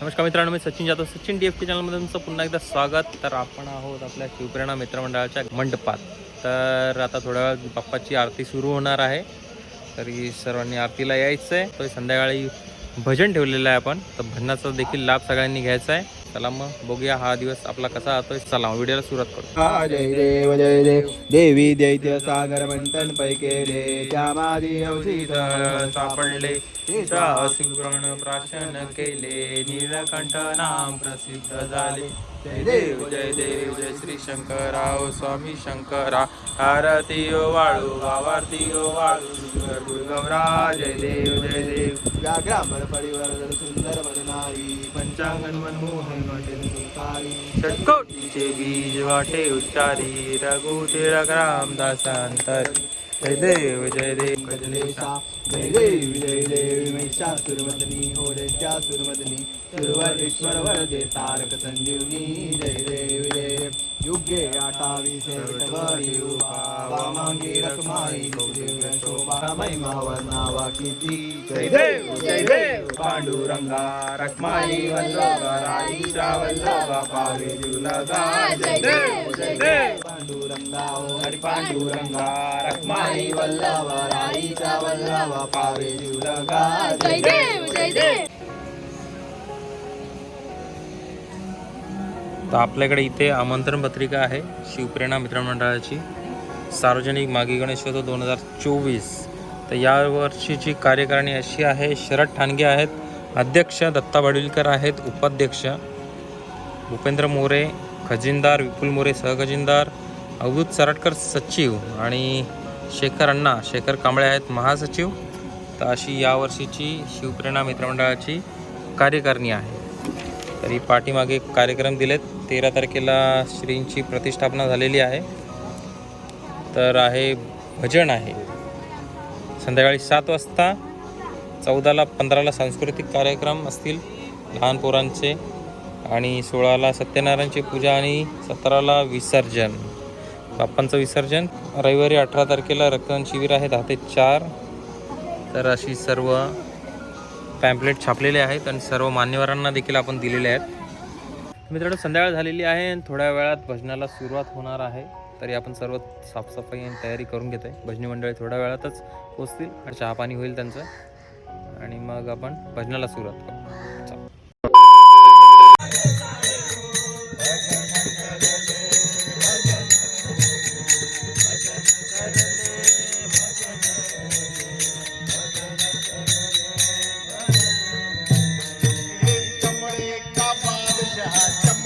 नमस्कार मित्रांनो मी Sachin Jadhav Sachin D F T चॅनलमध्ये तुमचं पुन्हा एकदा स्वागत. तर आपण आहोत आपल्या शिवप्रेरणा मित्रमंडळाच्या मंडपात. तर आता थोड्या वेळ बाप्पाची आरती सुरू होणार आहे. तरी सर्वांनी आरतीला यायचं आहे तर संध्याकाळी भजन ठेवलेलं आहे आपण. तर भजनाचा देखील लाभ सगळ्यांनी घ्यायचा आहे. चला मग बघूया हा दिवस आपला कसा जातोय. चला व्हिडिओला सुरुवात करू. हा जय देव जय देव. देवी दैत्य सागर मंथन पैकेले श्यामादी अवशीत सापडले. प्राशन केले. नीलकंठ नाम प्रसिद्ध झाले. जय देव जय देव जय श्री शंकराव स्वामी शंकरा. आरती ओ वाळू आवारती ओ वाळू. गौरा जय देव जय देव. व्याघ्रांबर सुंदर पंचांगण मनमोहन सुखारी षटकोटीचे बीज वाटे उच्चारी. रघुतिर रामदासांतरी जय देव जय देव कजलेशा जय देवी जय देवी महिषासुरमदनी हो दैत्या सुरमदनी. सुरवरेश्वर वरदे तारक संजीवनी. जय देवी जय देव युगे आठावी सेवटवरी रूपा वामांगी रखमाई दिव्य शोभा. महिमा वर्णावा किती. जय देव जय देव पांडुरंगा रखमाई वल्लभा राईच्या वल्लभा पावे जुलगा जय देव जय देव पांडुरंगा ओ हरी पांडुरंगा रखमाई वल्लभा राईच्या वल्लभा पावे जुलगा जय देव जय देव तर आपल्याकडे इथे आमंत्रण पत्रिका आहे शिवप्रेरणा मित्रमंडळाची सार्वजनिक मागी गणेशोत्सव दोन हजार चोवीस. तर यावर्षीची कार्यकारिणी अशी आहे शरद ठाणगे आहेत अध्यक्ष दत्ता बडविलकर आहेत उपाध्यक्ष भूपेंद्र मोरे खजिनदार विपुल मोरे सहखजिनदार अवधूत सराटकर सचिव आणि शेखर अण्णा शेखर कांबळे आहेत महासचिव. तर अशी यावर्षीची शिवप्रेरणा मित्रमंडळाची कार्यकारिणी आहे. तरी पाठीमागे कार्यक्रम दिलेत. तेरा तारखेला श्रींची प्रतिष्ठापना झालेली आहे. तर आहे भजन आहे. संध्याकाळी सात वाजता चौदाला पंधराला सांस्कृतिक कार्यक्रम असतील लहान पोरांचे आणि सोळाला सत्यनारायणची पूजा आणि सतराला विसर्जन. बाप्पांचं विसर्जन. रविवारी अठरा तारखेला रक्तदान शिबिर आहे. दहा ते चार. तर अशी सर्व पॅम्पलेट छापलेले आहेत आणि सर्व मान्यवरांना देखील आपण दिलेले आहेत. मित्रांनो संध्याकाळ झालेली आहे आणि थोड्या वेळात भजनाला सुरुवात होणार आहे. तरी आपण सर्व साफसफाई आणि तयारी करून घेत आहे भजनी मंडळी थोड्या वेळातच पोचतील आणि चहा पाणी होईल त्यांचं. आणि मग आपण भजनाला सुरुवात करू. बादशाह चमड़ावती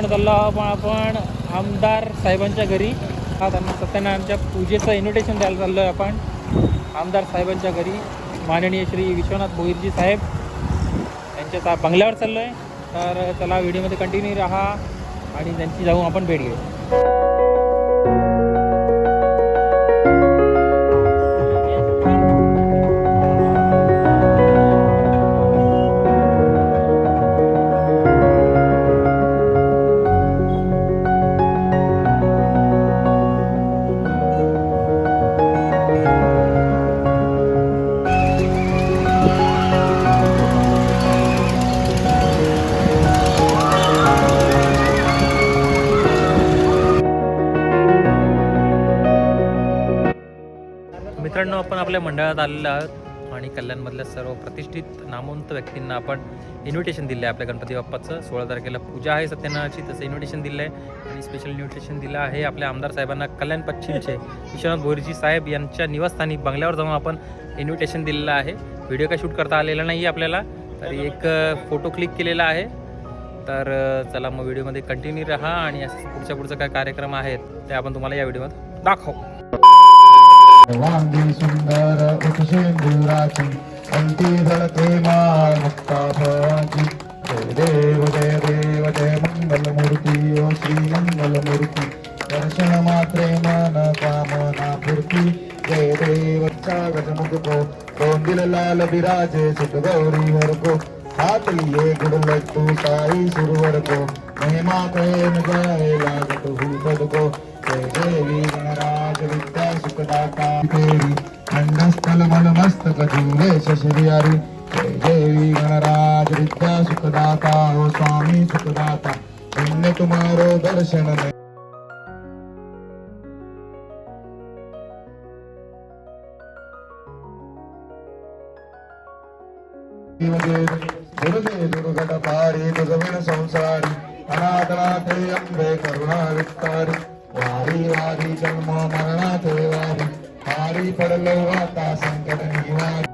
आता मित्रांनो चाललो आहोत आपण आपण आमदार साहेबांच्या घरी हा त्यांना सत्यनारायणच्या पूजेचं इन्व्हिटेशन द्यायला चाललो आहे आपण. आमदार साहेबांच्या घरी माननीय श्री विश्वनाथ भोईरजी साहेब यांच्या ता- बंगल्यावर चाललो आहे तर चला व्हिडिओमध्ये कंटिन्यू राहा आणि त्यांची जाऊन आपण भेट घेऊ. मित्रांनो आपण आपल्या मंडळात आलेलो आहोत आणि कल्याणमधल्या सर्व प्रतिष्ठित नामवंत व्यक्तींना आपण इन्व्हिटेशन दिलं आहे आपल्या गणपती बाप्पाचं. सोळा तारखेला पूजा आहे सत्यनारायणाची तसं इन्व्हिटेशन दिलं आहे आणि स्पेशल इन्व्हिटेशन दिलं आहे आपल्या आमदार साहेबांना कल्याण पश्चिमचे. विश्वनाथ भोईरजी साहेब यांच्या निवासस्थानी बंगल्यावर जाऊन आपण इन्व्हिटेशन दिलेलं आहे. व्हिडिओ काय शूट करता आलेला नाही आहे आपल्याला तरी एक फोटो क्लिक केलेला आहे. तर चला मग व्हिडिओमध्ये कंटिन्यू राहा आणि असं पुढच्या पुढचं काय कार्यक्रम आहेत ते आपण तुम्हाला या व्हिडिओमध्ये दाखवू. वांगी सुंदर उत्सेंदुराची अंती झळके माळ मुक्ता फळाची जय देव जय देव जय मंगल मूर्ती ओ श्री मंगल मूर्ती दर्शन मात्रे मन कामना पूर्ती जय देव गजमुख को तोंदिल लाल विराजे सुख गौरी हर को हाथ लिए गुड़ लड्डू साई सुरवर को महिमा कैन जाए लागत हूँ को जय देवी गणराज विद्या। దేవి ఖండస్థల మనమస్తక దివేశ శ్రీహరి దేవి గణరాజ విద్యా సుఖదాత. ఓ స్వామి సుఖదాత. పుణ్య కుమారో దర్శన సంసారి. అనాథనాథేయం వే కరుణా విస్తారి वारी वारी जन्म मरणाचे वारी हारी पडलो आता संकट निवारी।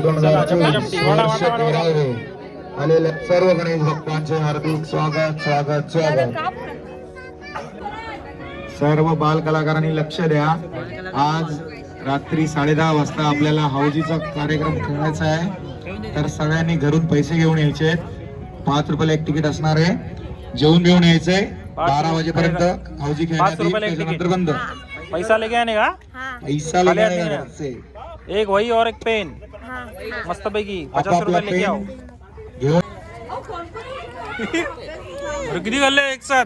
दोन आलेल्या सर्व गणेश भक्तांचे हार्दिक स्वागत स्वागत स्वागत. सर्व बाल कलाकारांनी लक्ष द्या. आज रात्री साडेदहा वाजता आपल्याला हाऊजीचा कार्यक्रम ठेवायचा आहे. तर सगळ्यांनी घरून पैसे घेऊन यायचे. आहेत पाच रुपयाला एक तिकीट असणार आहे. जेवून घेऊन यायचंय. बारा वाजेपर्यंत खेळण्यात एक त्याच्यानंतर बंद. पैसा लेके आने का? पैसा लेके नाही घरचे. एक वही और एक पेन. मस्त पैकी पचास रुपये लेके आओ. घेऊन अरे किती खाल्ले एक साथ?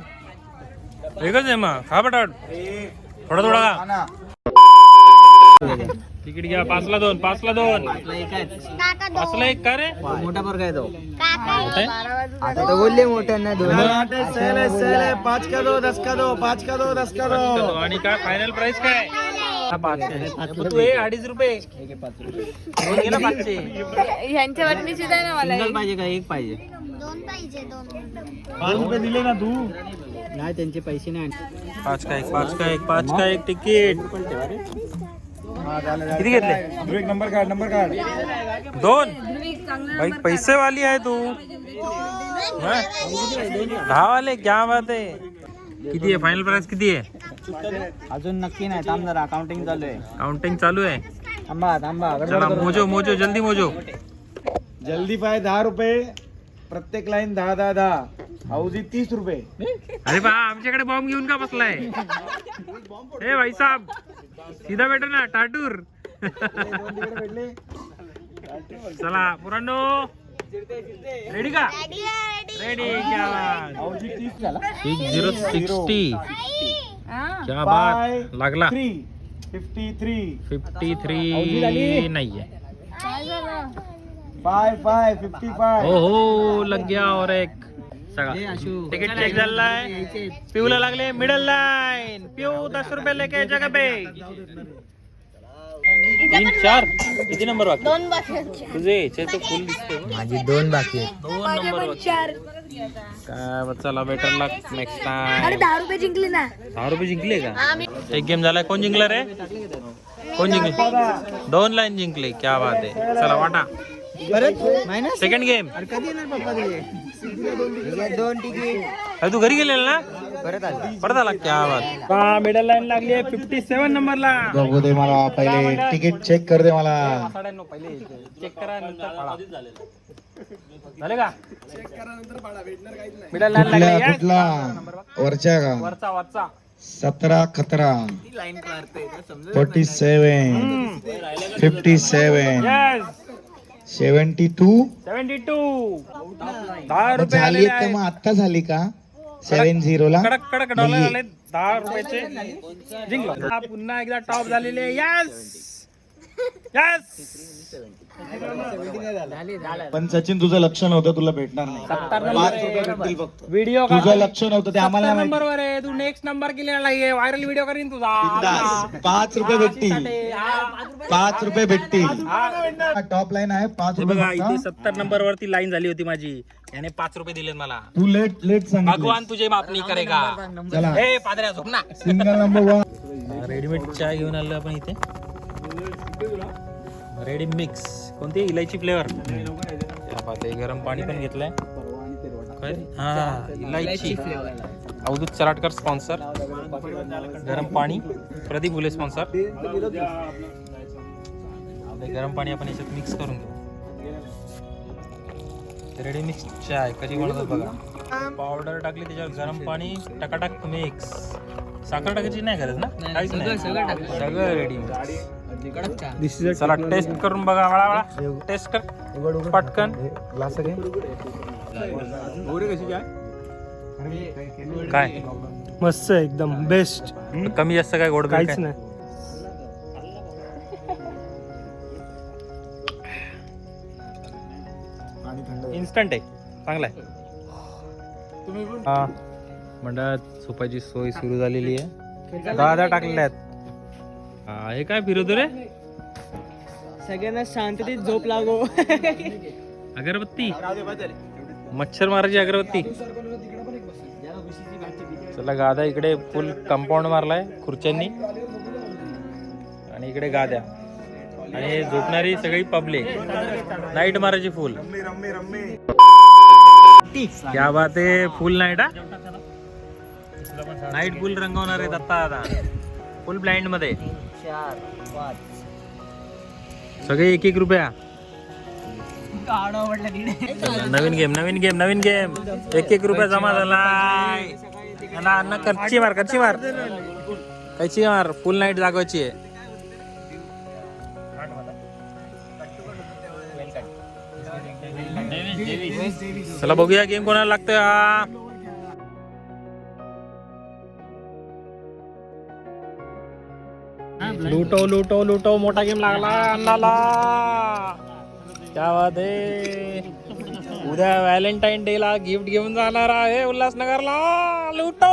एकच आहे मग. खा बटाट थोडा थोडा खा. तिकीट घ्या. पाचला दोन पाचला दोन. पाचला एक का रे? मोठा फरक आहे तो? आता बोलले मोठ्यांना दोन. पाच का दो दस का दो पाच का दो दस का आणि काय फायनल प्राइस काय? हा, तू हे अडीच रुपये। दोन घे ना पाचशे ह्यांच्या वाटणीची द्या ना मला एक. पाहिजे का? एक पाहिजे। पाच रुपये दिले ना तू. नाही त्यांचे पैसे नाही. पाच का एक पाच का एक पाच का एक तिकीट. किती घेतले? एक नंबर कार्ड नंबर कार्ड दोन? भाई पैसे वाली आहे तू. दहा वाले क्या बात आहे. किती आहे? फायनल प्राइस किती आहे? अजून नक्की नाही. थांब जरा अकाउंटिंग चालू आहे. काउंटिंग चालू आहे? थांबा थांबा. चला मोजो मोजो जल्दी मोजो. जल्दी पाय दहा रुपये. प्रत्येक लाईन दहा दहा दहा. हाऊजी तीस रुपये. अरे बा आमच्याकडे बॉम्ब घेऊन का बसलाय? ए भाई साहब सीधा बेटा ना टाटूर. चला पुरांनो. रेडी का? रेडी क्या हाऊजी तीस झाला. सिक्स झिरो सिक्स्टी हा. क्या बात? लागला। Three fifty three fifty three नाहीये काय झालं फाय फाय फिफ्टी फाय हो हो लग गया और एक। सगळा तिकीट चेक झालाय पिऊला लागले मिडल लाईन पिऊ दस रुपये लेके जगह पे। तीन चार। किती नंबर बाकी दोन बाकी तुझे याचे तो फुल. माझी दोन बाकी आहेत दोन नंबर बाकी चार। काय चला बेटर लक नेक्स्ट अरे टाइम दहा रुपये जिंकली ना. दहा रुपये जिंकले का? एक गेम झालाय कोण जिंकला रे? कोण जिंकले? दोन लाईन जिंकले. क्या बात आहे. चला वाटा. सेकंड गेम कधी येणार पप्पा तुझे? दोन तिकीट अरे तू घरी गेलेला ना? परत आले. परत आला? क्या बात मिडल लाईन लागली आहे फिफ्टी सेवन नंबरला बघू दे मला पहिले तिकीट चेक कर दे मला. पहिले चेक करा नंतर फाळा. झाले का? मिडल लाईन लागली कुठला वरच्या का? वरचा वरचा. सतरा खतरा. Forty seven fifty seven yes seventy two seventy two दहा रुपये झाली आलेले आहेत. मग आत्ता झाली का? सेवन झिरो ला कडक कडक डॉलर आले दहा रुपयाचे. जिंकलो. हा पुन्हा एकदा टॉप झालेले यस पण सचिन तुझं लक्ष नव्हतं तुला भेटणार नाही. पाच रुपये भेटतील फक्त. व्हिडिओ तुझं लक्ष नव्हतं ते आम्हाला नाही नंबर वर आहे. तू नेक्स्ट नंबर केलेला आहे व्हायरल व्हिडिओ करीन तुझा. पाच रुपये भेटतील. पाच रुपये भेटतील. टॉप लाईन आहे पाच हे रुपये बघा इथे फक्त. सत्तर नंबर वरती लाईन झाली होती माझी. याने पाच रुपये दिलेत मला. तू लेट लेट सांग भगवान तुझे माफ नाही करेगा. चला. हे पादऱ्या झोप ना. सिंगल नंबर वन रेडीमेड चहा घेऊन आलो आपण इथे. Ready mix. कोणती? इलायची फ्लेवर गरम पाणी पण घेतलंय? हा इलायची. अवधूत चराटकर स्पॉन्सर गरम पाणी. प्रदीप उले स्पॉन्सर गरम पाणी आपण याच्यात मिक्स करून घेऊ. रेडी मिक्स चहा आहे. कशी बनवतात बघा. पावडर टाकली त्याच्यावर गरम पाणी टकाटक मिक्स साखर टाकायची नाही गरज ना? काहीच नाही. सगळं रेडी चला टेस्ट करून बघा वळा वळा. टेस्ट कर. पटकन. ग्लास घे काय? मस्त आहे, एकदम बेस्ट कमी जास्त काय गोड काहीच नाही. इन्स्टंट आहे. चांगला आहे. हा. मंडळात झोपायची सोय सुरू झालेली आहे. दहा दहा टाकलेल्या आहेत. हा हे काय फिरवतो रे? सगळ्यांना शांततेत झोप लागो. अगरबत्ती. मच्छर मारायची अगरबत्ती. चला गादा इकडे फुल कंपाऊंड मारलाय खुर्च्यांनी. आणि इकडे गाद्या. आणि झोपणारी सगळी पब्लिक नाईट मारायची फुल क्या बात आहे फुल नाईट हा? नाईट फुल रंगवणार आहेत आता आता. फुल ब्लाइंडमध्ये. चार पाच. सगळे एक एक रुपया. नवीन गेम नवीन गेम नवीन गेम एक एक रुपया जमा झालाय अण्णा कच्ची मार कच्ची मार. कच्ची मार फुल नाईट जागवायची आहे. चला बघूया गेम कोणाला लागतोय हा. लुटो लुटो लुटो मोठा गेम लागला. अण्णाला क्या बात उद्या व्हॅलेंटाईन डे ला गिफ्ट घेऊन जाणार आहे उल्हासनगरला. लुटो.